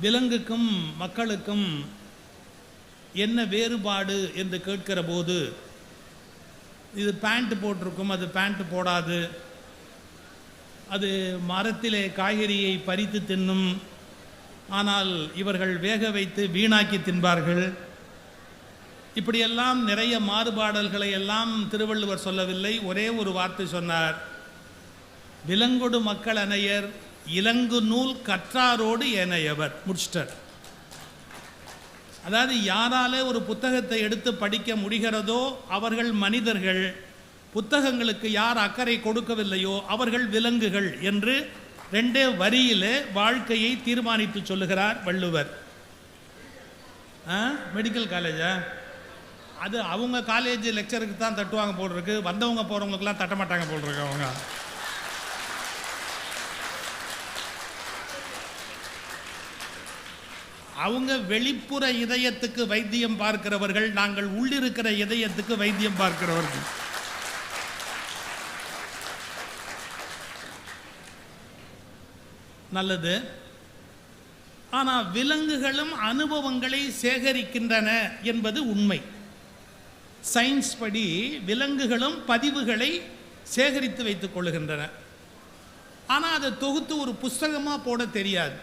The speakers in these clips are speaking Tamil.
விலங்குக்கும் மக்களுக்கும் என்ன வேறுபாடு என்று கேட்கிற போது இது பேண்ட் போட்டிருக்கும் அது பேண்ட் போடாது. அது மரத்திலே காய்கறியை பறித்து தின்னும். ஆனால் இவர்கள் வேக வைத்து வீணாக்கி தின்பார்கள். இப்படியெல்லாம் நிறைய மாறுபாடல்களை எல்லாம் திருவள்ளுவர் சொல்லவில்லை. ஒரே ஒரு வார்த்தை சொன்னார். விலங்கொடு மக்கள் அணையர் இலங்கு நூல் கற்றாரோடு ஏனையவர். முடிச்சிட்டார். அதாவது யாராலே ஒரு புத்தகத்தை எடுத்து படிக்க முடிகிறதோ அவர்கள் மனிதர்கள் புத்தகங்களுக்கு யார் அக்கறை கொடுக்கவில்லையோ அவர்கள் விலங்குகள் என்று ரெண்டே வரியிலே வாழ்க்கையை தீர்மானித்து சொல்லுகிறார் வள்ளுவர். ஆ? மெடிக்கல் காலேஜா அது அவங்க காலேஜ் லெக்சருக்கு தான் தட்டுவாங்க போல் இருக்கு. வந்தவங்க போகிறவங்களுக்குலாம் தட்ட மாட்டாங்க போல் இருக்கு அவங்க. அவங்க வெளிப்புற இதயத்துக்கு வைத்தியம் பார்க்கிறவர்கள் நாங்கள் உள்ளிருக்கிற இதயத்துக்கு வைத்தியம் பார்க்கிறவர்கள். நல்லது. ஆனால் விலங்குகளும் அனுபவங்களை சேகரிக்கின்றன என்பது உண்மை. சயின்ஸ் படி விலங்குகளும் பதிவுகளை சேகரித்து வைத்துக் கொள்ளுகின்றன ஆனால் அதை தொகுத்து ஒரு புஸ்தகமாக போட தெரியாது.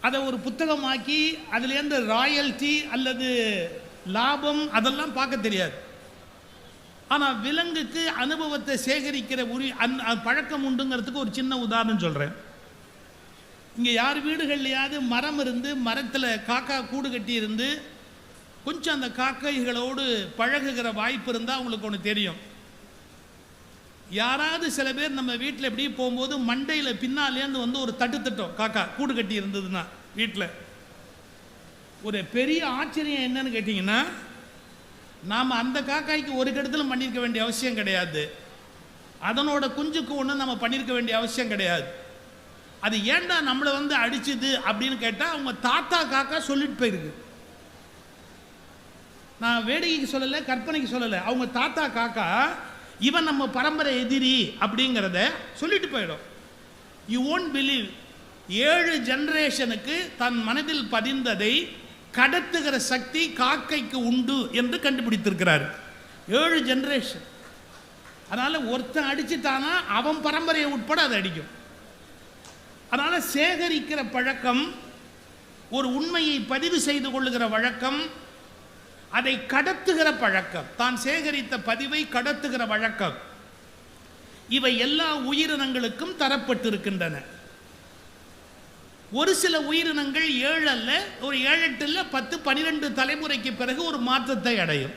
அதை ஒரு புத்தகமாக்கி அதுலேருந்து ராயல்ட்டி அல்லது லாபம் அதெல்லாம் பார்க்க தெரியாது. ஆனால் விலங்குக்கு அனுபவத்தை சேகரிக்கிற உரி அந் பழக்கம் உண்டுங்கிறதுக்கு ஒரு சின்ன உதாரணம் சொல்கிறேன் இங்கே யார் வீடுகள்லையாவது மரம் இருந்து மரத்தில் காக்கா கூடு கட்டி இருந்து கொஞ்சம் அந்த காக்கைகளோடு பழகுகிற வாய்ப்பு இருந்தால் அவங்களுக்கு ஒன்று தெரியும். யாராவது சில பேர் நம்ம வீட்டில் எப்படி போகும்போது மண்டையில் பின்னாலேருந்து வந்து ஒரு தட்டு தட்டும். காக்கா கூடு கட்டி இருந்ததுன்னா வீட்டில் ஒரு பெரிய ஆச்சரியம் என்னன்னு கேட்டிங்கன்னா நாம் அந்த காக்காய்க்கு ஒரு கெடுதலும் பண்ணியிருக்க வேண்டிய அவசியம் கிடையாது. அதனோட குஞ்சுக்கு ஒன்றும் நம்ம பண்ணியிருக்க வேண்டிய அவசியம் கிடையாது. அது ஏன்டா நம்மளை வந்து அடிச்சுது அப்படின்னு கேட்டால் அவங்க தாத்தா காக்கா சொல்லிட்டு போயிருக்கு. நான் வேடிக்கைக்கு சொல்லலை கற்பனைக்கு சொல்லலை. அவங்க தாத்தா காக்கா இவன் நம்ம பரம்பரை எதிரி அப்படிங்கிறத சொல்லிட்டு போயிடும். யூ ஓன்ட் பிலீவ் ஏழு ஜென்ரேஷனுக்கு தன் மனதில் பதிந்ததை கடத்துகிற சக்தி காக்கைக்கு உண்டு என்று கண்டுபிடித்திருக்கிறார். ஏழு ஜென்ரேஷன். அதனால் ஒருத்தன் அடிச்சுட்டானா அவன் பரம்பரையை உட்பட அதை அடிக்கும். அதனால் சேகரிக்கிற பழக்கம் ஒரு உண்மையை பதிவு செய்து கொள்ளுகிற வழக்கம் அதை கடத்துகிற பழக்கம். தான் சேகரித்த பதிவை கடத்துகிற வழக்கம். இவை எல்லா உயிரினங்களுக்கும் தரப்பட்டிருக்கின்றன. ஒரு சில உயிரினங்கள் ஏழு அல்ல ஒரு ஏழு எட்டு பத்து பனிரெண்டு தலைமுறைக்கு பிறகு ஒரு மாற்றத்தை அடையும்.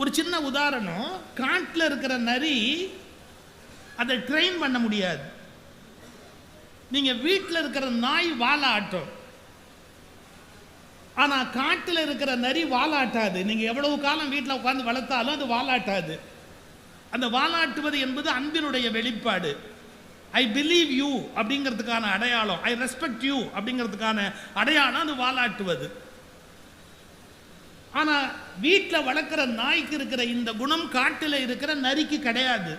ஒரு சின்ன உதாரணம் காட்டில் இருக்கிற நரி அதை ட்ரெயின் பண்ண முடியாது. நீங்கள் வீட்டில் இருக்கிற நாய் வாலாட்டும் ஆனால் காட்டில் இருக்கிற நரி வாலாட்டாது. நீங்கள் எவ்வளவு காலம் வீட்டில் உட்காந்து வளர்த்தாலும் அது வாலாட்டாது. அந்த வாலாட்டுவது என்பது அன்பினுடைய வெளிப்பாடு. ஐ பிலீவ் யூ அப்படிங்கிறதுக்கான அடையாளம். ஐ ரெஸ்பெக்ட் யூ அப்படிங்கிறதுக்கான அடையாளம் அது வாலாட்டுவது. ஆனால் வீட்டில் வளர்க்குற நாய்க்கு இருக்கிற இந்த குணம் காட்டில் இருக்கிற நரிக்கு கிடையாது.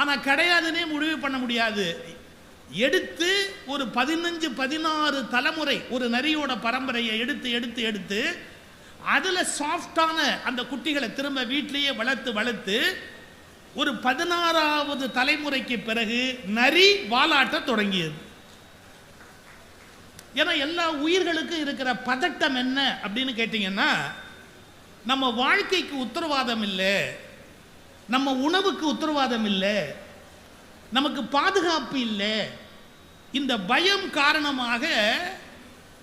ஆனால் கிடையாதுன்னே முடிவு பண்ண முடியாது. எடுத்து ஒரு பதினஞ்சு பதினாறு தலைமுறை ஒரு நரியோட பரம்பரையை எடுத்து எடுத்து எடுத்து அதில் சாஃப்டான அந்த குட்டிகளை திரும்ப வீட்டிலேயே வளர்த்து வளர்த்து ஒரு பதினாறாவது தலைமுறைக்கு பிறகு நரி வாலாட்ட தொடங்கியது. ஏன்னா எல்லா உயிர்களுக்கும் இருக்கிற பதட்டம் என்ன அப்படின்னு கேட்டிங்கன்னா நம்ம வாழ்க்கைக்கு உத்தரவாதம் இல்லை நம்ம உணவுக்கு உத்தரவாதம் இல்லை நமக்கு பாதுகாப்பு இல்லை. இந்த பயம் காரணமாக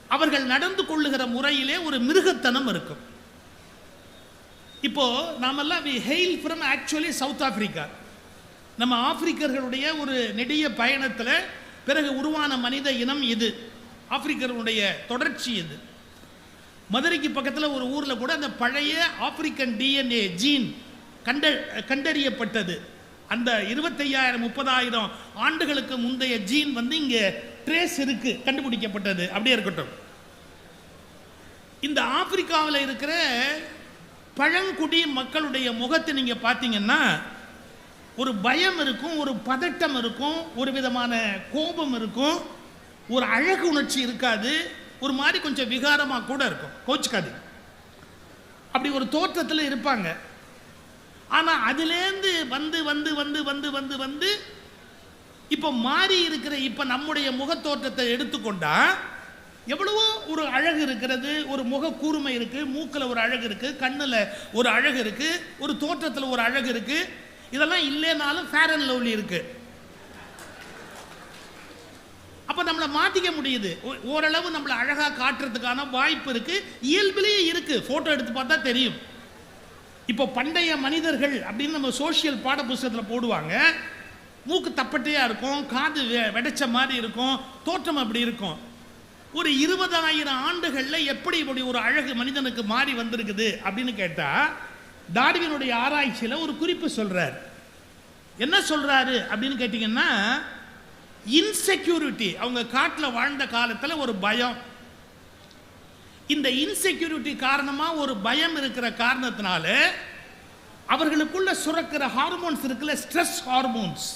அவர்கள் நடந்து கொள்ளுகிற முறையிலே ஒரு மிருகத்தனம் இருக்கும். இப்போ நாமெல்லாம் we hail from actually South Africa நம்ம ஆப்பிரிக்கர்களுடைய ஒரு நெடிய பயணத்தில் பிறகு உருவான மனித இனம் இது. ஆப்பிரிக்கர்களுடைய தொடர்ச்சி இது. மதுரைக்கு பக்கத்தில் ஒரு ஊரில் கூட அந்த பழைய ஆப்பிரிக்கன் டிஎன்ஏ ஜீன் கண்ட கண்டறியப்பட்டது. அந்த இருபத்தையாயிரம் முப்பதாயிரம் ஆண்டுகளுக்கு முந்தைய ஜீன் வந்து இங்கே ட்ரேஸ் இருக்கு கண்டுபிடிக்கப்பட்டது. அப்படியே இருக்கட்டும். இந்த ஆப்பிரிக்காவில் இருக்கிற பழங்குடி மக்களுடைய முகத்தை நீங்கள் பார்த்தீங்கன்னா ஒரு பயம் இருக்கும் ஒரு பதட்டம் இருக்கும் ஒரு விதமான கோபம் இருக்கும் ஒரு அழகு உணர்ச்சி இருக்காது ஒரு மாதிரி கொஞ்சம் விகாரமாக கூட இருக்கும். கோச்சுக்காது அப்படி ஒரு தோற்றத்தில் இருப்பாங்க. ஆனால் அதுலேருந்து வந்து வந்து வந்து வந்து வந்து வந்து இப்போ மாறி இருக்கிற இப்போ நம்முடைய முகத்தோற்றத்தை எடுத்துக்கொண்டா எவ்வளவோ ஒரு அழகு இருக்கிறது ஒரு முக கூர்மை இருக்கு மூக்கில் ஒரு அழகு இருக்கு கண்ணில் ஒரு அழகு இருக்கு ஒரு தோற்றத்தில் ஒரு அழகு இருக்கு இதெல்லாம் இல்லைனாலும் ஃபேர் அண்ட் லவ்லி இருக்கு. அப்போ நம்மளை மாற்றிக்க முடியுது. ஓ- ஓரளவு நம்மளை அழகாக காட்டுறதுக்கான வாய்ப்பு இருக்கு இயல்பிலேயே இருக்கு. ஃபோட்டோ எடுத்து பார்த்தா தெரியும். இப்போ பண்டைய மனிதர்கள் அப்படின்னு நம்ம சோஷியல் பாட புஸ்தகத்தில் போடுவாங்க. மூக்கு தப்பட்டையாக இருக்கும் காது வெ- வெடைச்ச மாதிரி இருக்கும் தோற்றம் அப்படி இருக்கும். ஒரு இருபதாயிரம் ஆண்டுகளில் எப்படி இப்படி ஒரு அழகு மனிதனுக்கு மாறி வந்திருக்குது அப்படின்னு கேட்டால் டார்வினுடைய ஆராய்ச்சியில் ஒரு குறிப்பு சொல்கிறார் என்ன சொல்கிறாரு அப்படின்னு கேட்டிங்கன்னா இன்செக்யூரிட்டி அவங்க காட்டில் வாழ்ந்த காலத்தில் ஒரு பயம். இந்த இன்செக்யூரிட்டி காரணமாக ஒரு பயம் இருக்கிற காரணத்தினால அவர்களுக்குள்ள சுரக்கிற ஹார்மோன்ஸ் இருக்குல்ல ஸ்ட்ரெஸ் ஹார்மோன்ஸ்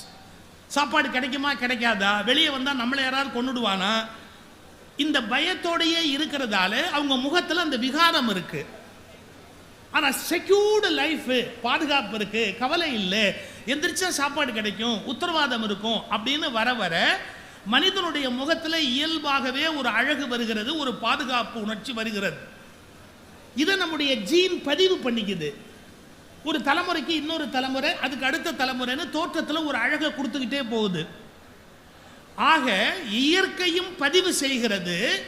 சாப்பாடு கிடைக்குமா கிடைக்காதா? வெளியே வந்தால் நம்மளை யாராவது கொண்டுடுவானா இந்த பயத்தோடையே இருக்கிறதால அவங்க முகத்தில் அந்த விகாரம் இருக்கு. ஆனால் செக்யூர்டு லைஃப் பாதுகாப்பு இருக்குது கவலை இல்லை. எந்திரிச்சா சாப்பாடு கிடைக்கும் உத்தரவாதம் இருக்கும் அப்படின்னு வர வர மனிதனுடைய முகத்தில் இயல்பாகவே ஒரு அழகு வருகிறது ஒரு பாதுகாப்பு உணர்ச்சி வருகிறது. இதை நம்முடைய ஜீன் பதிவு பண்ணிக்குது. ஒரு தலைமுறைக்கு இன்னொரு தலைமுறை அதுக்கு அடுத்த தலைமுறைன்னு தோற்றத்தில் ஒரு அழகை கொடுத்துக்கிட்டே போகுது. ஆக இயற்கையும் பதிவு செய்கிறது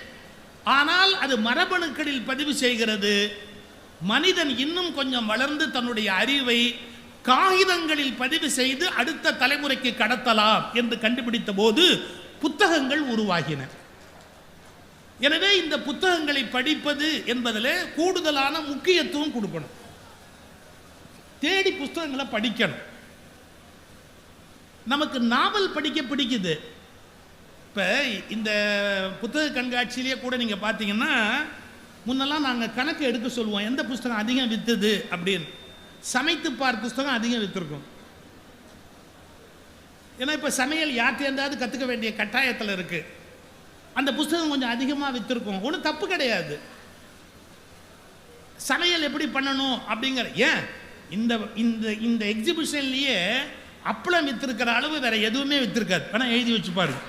ஆனால் அது மரபணுக்களில் பதிவு செய்கிறது. மனிதன் இன்னும் கொஞ்சம் வளர்ந்து தன்னுடைய அறிவை காகிதங்களில் பதிவு செய்து அடுத்த தலைமுறைக்கு கடத்தலாம் என்று கண்டுபிடித்த போது புத்தகங்கள் உருவாகின. எனவே இந்த புத்தகங்களை படிப்பது என்பதில் கூடுதலான முக்கியத்துவம் கொடுக்கணும். தேடி புஸ்தகங்களை படிக்கணும். நமக்கு நாவல் படிக்க பிடிக்குது. இப்போ இந்த புத்தக கண்காட்சியிலேயே கூட நீங்கள் பார்த்தீங்கன்னா முன்னெல்லாம் நாங்கள் கணக்கு எடுக்க சொல்லுவோம் எந்த புஸ்தகம் அதிகம் வித்துது? அப்படின்னு. சமைத்து பார் புஸ்தகம் அதிகம் விற்றுருக்கும் ஏன்னா இப்போ சமையல் யார்கிட்டேருந்தாவது கற்றுக்க வேண்டிய கட்டாயத்தில் இருக்கு. அந்த புஸ்தகம் கொஞ்சம் அதிகமாக விற்றுருக்கும் ஒன்றும் தப்பு கிடையாது. சமையல் எப்படி பண்ணணும் அப்படிங்கிற ஏன்? இந்த இந்த இந்த எக்ஸிபிஷன்லயே அப்பளம் வித்திருக்கிற அளவு வேற எதுவுமே வித்திருக்காது. வேணா எழுதி வச்சு பாருங்க.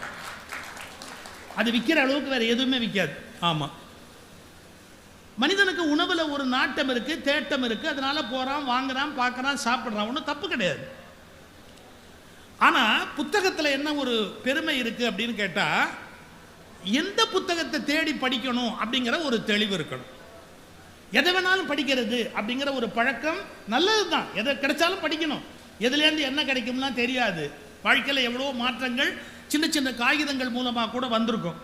அது விற்கிற அளவுக்கு வேற எதுவுமே விற்காது ஆமா. மனிதனுக்கு உணவுல ஒரு நாட்டம் இருக்கு தேட்டம் இருக்கு. அதனால போறான் வாங்குறான் பார்க்குறான் சாப்பிடுறான். ஒன்றும் தப்பு கிடையாது. ஆனால் புத்தகத்தில் என்ன ஒரு பெருமை இருக்குது அப்படின்னு கேட்டால் எந்த புத்தகத்தை தேடி படிக்கணும் அப்படிங்கிற ஒரு தெளிவு இருக்கணும். எதை வேணாலும் படிக்கிறது அப்படிங்கிற ஒரு பழக்கம் நல்லது தான் எதை கிடைச்சாலும் படிக்கணும். எதுலேருந்து என்ன கிடைக்கும்லாம் தெரியாது. வாழ்க்கையில் எவ்வளோ மாற்றங்கள் சின்ன சின்ன காகிதங்கள் மூலமாக கூட வந்திருக்கும்.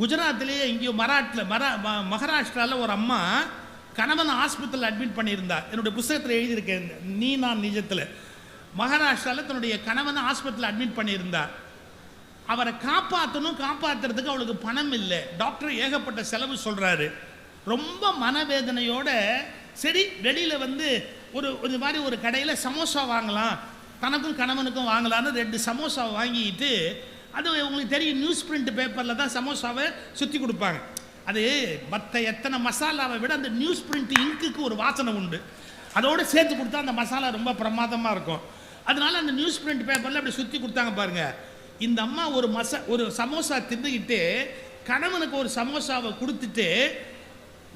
குஜராத்லேயே இங்கேயோ மராட்டில் மரா ம- ஒரு அம்மா கணவன் ஆஸ்பத்திரியில் அட்மிட் பண்ணியிருந்தா. என்னுடைய புஸ்தகத்தில் எழுதியிருக்கேன். நீ நான் நிஜத்தில். மகாராஷ்டிராவில் தன்னுடைய கணவனை ஆஸ்பத்திரியில் அட்மிட் பண்ணியிருந்தா அவரை காப்பாற்றணும் காப்பாற்றுறதுக்கு அவளுக்கு பணம் இல்லை. டாக்டர் ஏகப்பட்ட செலவு சொல்கிறாரு ரொம்ப மனவேதனையோட சரி வெளியில் வந்து ஒரு ஒரு மாதிரி ஒரு கடையில் சமோசா வாங்கலாம். தனக்கும் கணவனுக்கும் வாங்கலாம்னு ரெண்டு சமோசா வாங்கிட்டு அது உங்களுக்கு தெரியும் நியூஸ் பிரிண்ட் பேப்பரில் தான் சமோசாவை சுற்றி கொடுப்பாங்க. அது மற்ற எத்தனை மசாலாவை விட அந்த நியூஸ் பிரிண்ட் இங்குக்கு ஒரு வாசனை உண்டு. அதோடு சேர்த்து கொடுத்தா அந்த மசாலா ரொம்ப பிரமாதமாக இருக்கும். அதனால அந்த நியூஸ் பிரிண்ட் பேப்பரில் அப்படி சுற்றி கொடுத்தாங்க பாருங்க. இந்த அம்மா ஒரு மசா ஒரு சமோசா தின்னுக்கிட்டு கணவனுக்கு ஒரு சமோசாவை கொடுத்துட்டு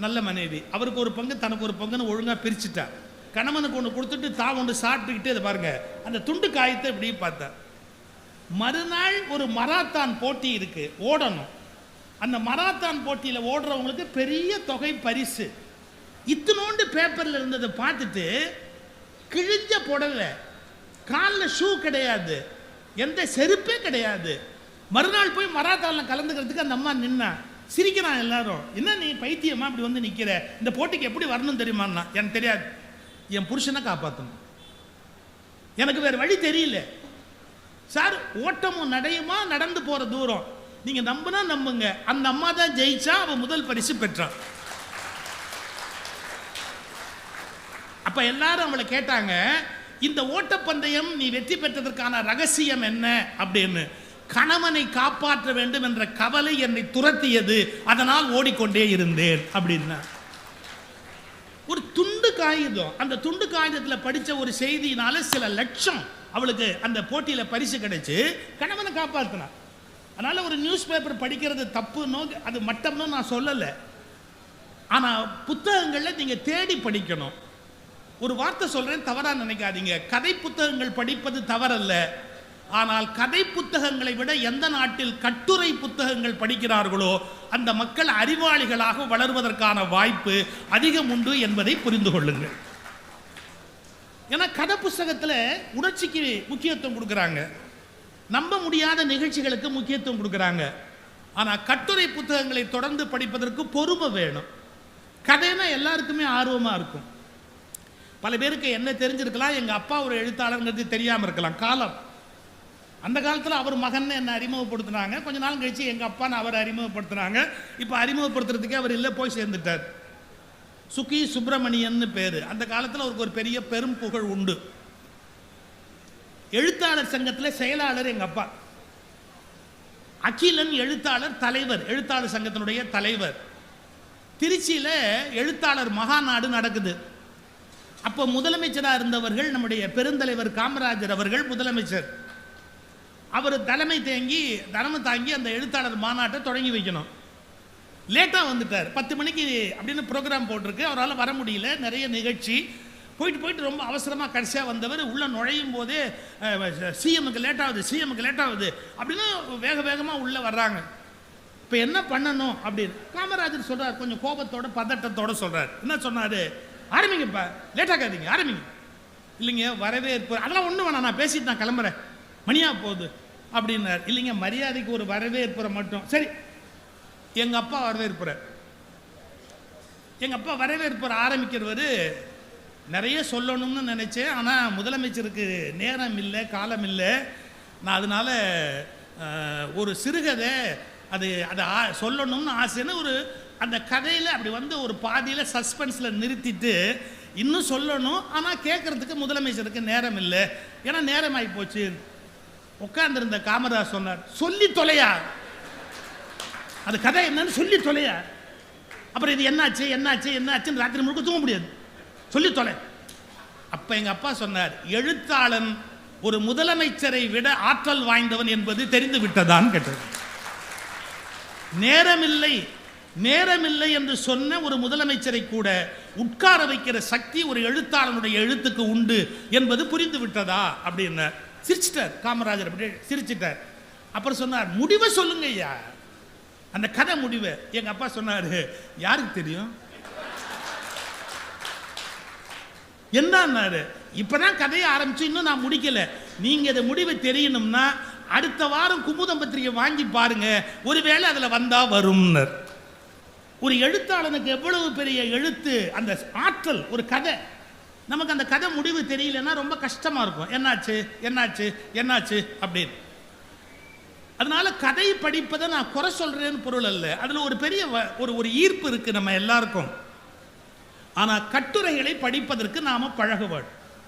நல்ல மனைவி. அவருக்கு ஒரு பங்கு தனக்கு ஒரு பங்குன்னு ஒழுங்காக பிரிச்சுட்டா. கணவனுக்கு ஒன்று கொடுத்துட்டு தான் ஒன்று சாப்பிட்டுக்கிட்டு இதை பாருங்க. அந்த துண்டு காயத்தை இப்படி பார்த்தேன் மறுநாள் ஒரு மராத்தான் போட்டி இருக்குது ஓடணும். அந்த மராத்தான் போட்டியில் ஓடுறவங்களுக்கு பெரிய தொகை பரிசு. இத்தினோண்டு பேப்பரில் இருந்ததை பார்த்துட்டு கிழிஞ்ச புடவை காலில் ஷூ கிடையாது. எந்த செருப்பே கிடையாது. மறுநாள் போய் மராத்தாவில் கலந்துக்கிறதுக்கு அந்த அம்மா நின்னா சிரிக்கிறான் எல்லாரும். என்ன நீ பைத்தியமா இப்படி வந்து நிற்கிற இந்த போட்டிக்கு எப்படி வரணும் தெரியுமான்னா? எனக்கு தெரியாது. என் புருஷனை காப்பாற்றணும் எனக்கு வேறு வழி தெரியல. சார் ஓட்டமும் நடையுமா? நடந்து போகிற தூரம். நீங்கள் நம்புனா நம்புங்க. அந்த அம்மா தான் ஜெயிச்சா அவன் முதல் பரிசு பெற்றான். அப்போ எல்லாரும் அவளை கேட்டாங்க இந்த ஓட்டப்பந்தயம் நீ வெற்றி பெற்றதற்கான ரகசியம் என்ன அப்படின்னு கணவனை காப்பாற்ற வேண்டும் என்ற கவலை என்னை துரத்தியது. அதனால் ஓடிக்கொண்டே இருந்தேன் அப்படின்னா. ஒரு துண்டு காகிதம். அந்த துண்டு காகிதத்தில் படிச்ச ஒரு செய்தியினால சில லட்சம் அவளுக்கு அந்த போட்டியில் பரிசு கிடைச்சு கணவனை காப்பாற்றினான் அதனால ஒரு நியூஸ் பேப்பர் படிக்கிறது தப்புன்னோ அது மட்டம்னு நான் சொல்லலை. ஆனால் புத்தகங்களில் நீங்கள் தேடி படிக்கணும். ஒரு வார்த்தை சொல்றேன் தவறா நினைக்காதீங்க. கதை புத்தகங்கள் படிப்பது தவறல்ல. ஆனால் கதை புத்தகங்களை விட எந்த நாட்டில் கட்டுரை புத்தகங்கள் படிக்கிறார்களோ அந்த மக்கள் அறிவாளிகளாக வளர்வதற்கான வாய்ப்பு அதிகம் உண்டு என்பதை புரிந்து கொள்ளுங்கள். ஏன்னா கதை புஸ்தகத்தில் உணர்ச்சிக்கு முக்கியத்துவம் கொடுக்குறாங்க. நம்ப முடியாத நிகழ்ச்சிகளுக்கு முக்கியத்துவம் கொடுக்குறாங்க. ஆனால் கட்டுரை புத்தகங்களை தொடர்ந்து படிப்பதற்கு பொறுமை வேணும். கதைனா எல்லாருக்குமே ஆர்வமாக இருக்கும். பல பேருக்கு என்ன தெரிஞ்சிருக்கலாம் எங்கள் அப்பா ஒரு எழுத்தாளர்ங்கிறது தெரியாமல் இருக்கலாம். காலம். அந்த காலத்தில் அவர் மகன் என்ன அறிமுகப்படுத்தினாங்க. கொஞ்ச நாள் கழிச்சு எங்கள் அப்பான்னு அவர் அறிமுகப்படுத்தினாங்க. இப்போ அறிமுகப்படுத்துறதுக்கே அவர் இல்லை போய் சேர்ந்துட்டார். சுகி சுப்பிரமணியன்னு பேர். அந்த காலத்தில் அவருக்கு ஒரு பெரிய பெரும் புகழ் உண்டு. எழுத்தாளர் சங்கத்தில் செயலாளர் எங்கள் அப்பா. அகிலன் எழுத்தாளர் தலைவர் எழுத்தாளர் சங்கத்தினுடைய தலைவர். திருச்சியில் எழுத்தாளர் மகாநாடு நடக்குது. அப்போ முதலமைச்சராக இருந்தவர்கள் நம்முடைய பெருந்தலைவர் காமராஜர் அவர்கள் முதலமைச்சர். அவர் தலைமை தேங்கி தலைமை தாங்கி அந்த எழுத்தாளர் மாநாட்டை தொடங்கி வைக்கணும். லேட்டாக வந்துட்டார். பத்து மணிக்கு அப்படின்னு ப்ரோக்ராம் போட்டிருக்கு. அவரால் வர முடியல. நிறைய நிகழ்ச்சி. போயிட்டு போயிட்டு ரொம்ப அவசரமாக கடைசியாக வந்தவர். உள்ளே நுழையும் போதே சிஎம்முக்கு லேட் ஆகுது சிஎம்முக்கு லேட் ஆகுது அப்படின்னு வேக வேகமாக உள்ளே வர்றாங்க. இப்போ என்ன பண்ணணும் அப்படின்னு? காமராஜர் சொல்கிறார் கொஞ்சம் கோபத்தோட பதட்டத்தோட சொல்கிறார் என்ன சொன்னார்? ஆரம்பிங்கப்பா. லேட் ஆகாதீங்க ஆரம்பிங்க. இல்லைங்க வரவே வரவேற்பு அதெல்லாம் ஒன்றும் வேணாம் நான் பேசிட்டு நான் கிளம்புறேன். மணியா போகுது அப்படின்னார். இல்லைங்க மரியாதைக்கு ஒரு வரவேற்புரை மட்டும். சரி எங்கள் அப்பா வரவேற்புரை எங்கள் அப்பா வரவேற்புரை ஆரம்பிக்கிறவர் நிறைய சொல்லணும்னு நினச்சேன். ஆனால் முதலமைச்சருக்கு நேரம் இல்லை காலம் இல்லை. நான் அதனால ஒரு சிறுகதை அது அதை ஆ- சொல்லணும்னு ஆசைன்னு ஒரு அந்த கதையில் அப்படி வந்து ஒரு பாதியில் சஸ்பென்ஸில் நிறுத்திட்டு இன்னும் சொல்லணும் ஆனால் கேட்குறதுக்கு முதலமைச்சருக்கு நேரம் இல்லை. ஏன்னா நேரம் ஆகி போச்சு. உட்காந்துருந்த காமராஜ் சொன்னார் சொல்லி தொலையா? அது கதை என்னன்னு சொல்லி தொலையா? அப்புறம் இது என்னாச்சு என்னாச்சு என்னாச்சுன்னு ராத்திரி முழுக்க தூங்க முடியாது. சொல்லி தொலை. அப்போ எங்கள் அப்பா சொன்னார் எழுத்தாளன் ஒரு முதலமைச்சரை விட ஆற்றல் வாய்ந்தவன் என்பது தெரிந்து விட்டதான் கேட்டது. நேரமில்லை நேரமில்லை என்று சொன்ன ஒரு முதலமைச்சரை கூட உட்கார வைக்கிற சக்தி ஒரு எழுத்தாளனுடைய எழுத்துக்கு உண்டு என்பது புரிந்து விட்டதா அப்படின்னு சிரிச்சிட்டார் காமராஜர். அப்படி சிரிச்சிட்டார். அப்புறம் சொன்னார் முடிவை சொல்லுங்க ஐயா. அந்த கதை முடிவை. எங்க அப்பா சொன்னாரு யாருக்கு தெரியும்? என்னன்னாரு இப்பதான் கதையை ஆரம்பிச்சு இன்னும் நான் முடிக்கல. நீங்க இதை முடிவை தெரியணும்னா அடுத்த வாரம் குமுதம் பத்திரிகை வாங்கி பாருங்க. ஒருவேளை அதுல வந்தா வரும்னர். ஒரு எழுத்தாளனுக்கு எவ்வளவு பெரிய எழுத்து அந்த ஆற்றல் ஒரு கதை. நமக்கு அந்த கதை முடிவு தெரியலன்னா ரொம்ப கஷ்டமாக இருக்கும். என்னாச்சு என்னாச்சு என்னாச்சு அப்படின்னு. அதனால கதை படிப்பதை நான் குறை சொல்கிறேன்னு பொருள் அல்ல. அதில் ஒரு பெரிய வ- ஒரு ஒரு ஈர்ப்பு இருக்குது நம்ம எல்லாருக்கும். ஆனால் கட்டுரைகளை படிப்பதற்கு நாம் பழக வேண்டும்